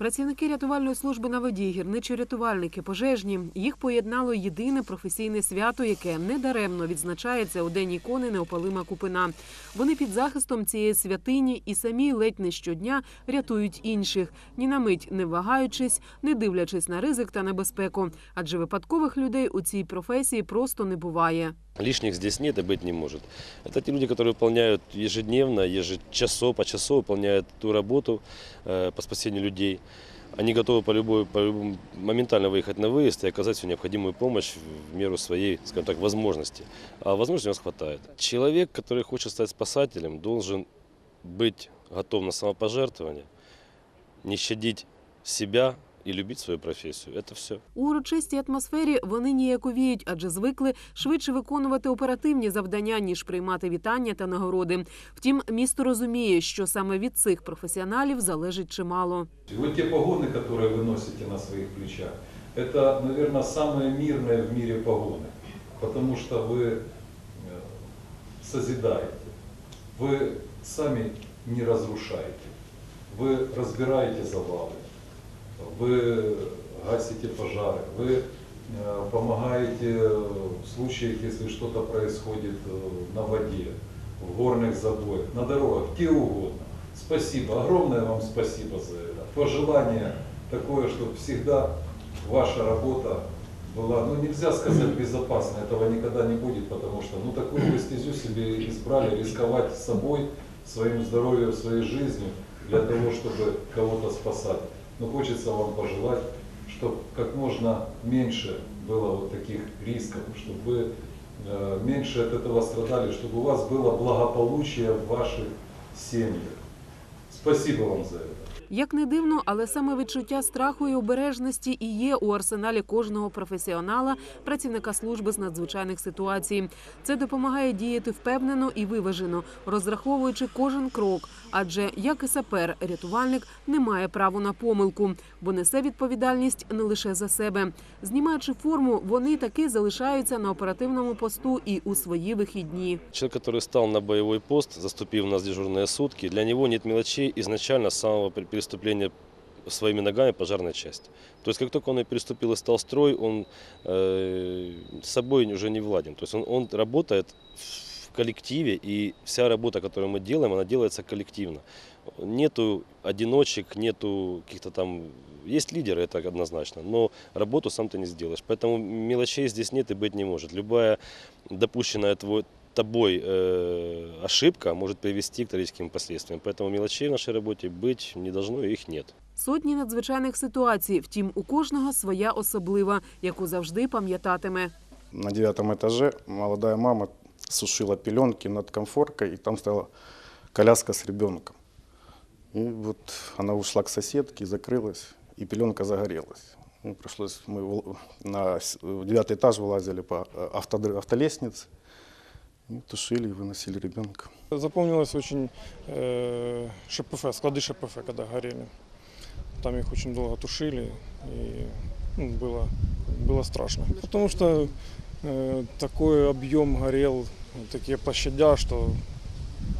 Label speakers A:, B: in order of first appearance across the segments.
A: Працівники рятувальної служби на воді, гірничі рятувальники, пожежні їх поєднало єдине професійне свято, яке недаремно відзначається у день ікони Неопалима Купина. Вони під захистом цієї святині і самі ледь не щодня рятують інших, ні на мить не вагаючись, не дивлячись на ризик та небезпеку. Адже випадкових людей у цій професії просто не буває.
B: Лишних здесь нет и быть не может. Это те люди, которые выполняют ежедневно, ежечасо, по часу выполняют ту работу э, по спасению людей. Они готовы по любой, по любому- моментально выехать на выезд и оказать всю необходимую помощь в меру своей, скажем так, возможности. А возможностей у нас хватает. Человек, который хочет стать спасателем, должен быть готов на самопожертвование, не щадить себя и любить свою профессию. Это все.
A: У урочистій атмосфері вони ніяковіють, адже звикли швидше виконувати оперативні завдання, ніж приймати вітання та нагороди. Втім, місто розуміє, що саме від цих професіоналів залежить чимало.
C: И Вот те погоны, которые вы носите на своих плечах, это, наверное, самые мирные в мире погоны, потому что вы э, созидаете, вы сами не разрушаете, вы разбираете завалы, Вы гасите пожары, вы помогаете в случаях, если что-то происходит на воде, в горных забоях, на дорогах, где угодно. Спасибо, огромное вам спасибо за это. Пожелание такое, чтобы всегда ваша работа была, ну нельзя сказать безопасной, этого никогда не будет, потому что ну такую вы стезю себе избрали, рисковать собой, своим здоровьем, своей жизнью для того, чтобы кого-то спасать. Но хочется вам пожелать, чтобы как можно меньше было вот таких рисков, чтобы вы э, меньше от этого страдали, чтобы у вас было благополучие в ваших семьях. Спасибо вам за это.
A: Як не дивно, але саме відчуття страху і обережності і є у арсеналі кожного професіонала, працівника служби з надзвичайних ситуацій. Це допомагає діяти впевнено і виважено, розраховуючи кожен крок. Адже як і сапер, рятувальник не має права на помилку, бо несе відповідальність не лише за себе. Знімаючи форму, вони таки залишаються на оперативному посту і у свої вихідні.
B: Человек, который стал на боевой пост, заступив на дежурные сутки, для него нет мелочей изначально с самого переступления своими ногами пожарной части. То есть как только он и переступил и стал строй, он э, собой уже не владен. То есть он, он работает в коллективе, и вся работа, которую мы делаем, она делается коллективно. Нету одиночек, нету каких-то там... Есть лидеры, это однозначно, но работу сам ты не сделаешь. Поэтому мелочей здесь нет и быть не может. Любая допущенная твой, тобой э, ошибка может привести к трагическим последствиям. Поэтому мелочей в нашей работе быть не должно, и их нет.
A: Сотні надзвичайних ситуацій, втім, у кожного своя особлива, яку завжди пам'ятатиме.
D: На девятом этаже молодая мама сушила пеленки над комфоркой, и там стояла коляска с ребенком. И вот она ушла к соседке, закрылась, и пеленка загорелась. Ну, пришлось, мы выл- на с- в девятый этаж вылазили по э, автодр- автолестнице, и тушили и выносили ребенка.
E: Запомнилось очень э, ШПФ, склады ШПФ, когда горели. Там их очень долго тушили, и ну, было, было страшно. Потому что э, такой объем горел, такие площадя, что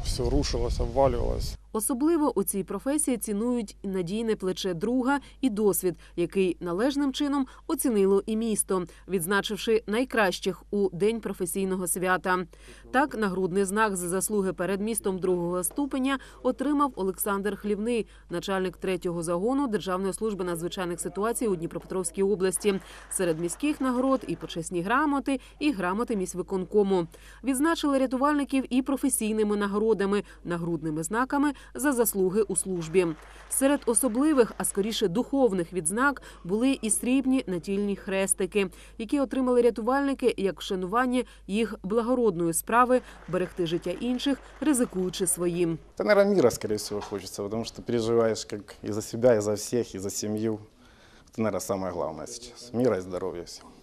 E: все рушилось, обваливалось.
A: Особливо у цій професії цінують надійне плече друга і досвід, який належним чином оцінило і місто, відзначивши найкращих у день професійного свята. Так, нагрудний знак за заслуги перед містом другого ступеня отримав Олександр Хлівний, начальник третього загону Державної служби надзвичайних ситуацій у Дніпропетровській області. Серед міських нагород і почесні грамоти, і грамоти міськвиконкому. Відзначили рятувальників і професійними нагородами, нагрудними знаками за заслуги у службі. Серед особливих, а скоріше духовних відзнак були і срібні натільні хрестики, які отримали рятувальники як вшанування їх благородної справи берегти життя інших, ризикуючи своїм.
D: Это, наверное, мира, скорее всего, хочется, потому что переживаешь как и за себя, и за всех, и за. Это, наверное, самое главное сейчас. Мира и здоровья всем.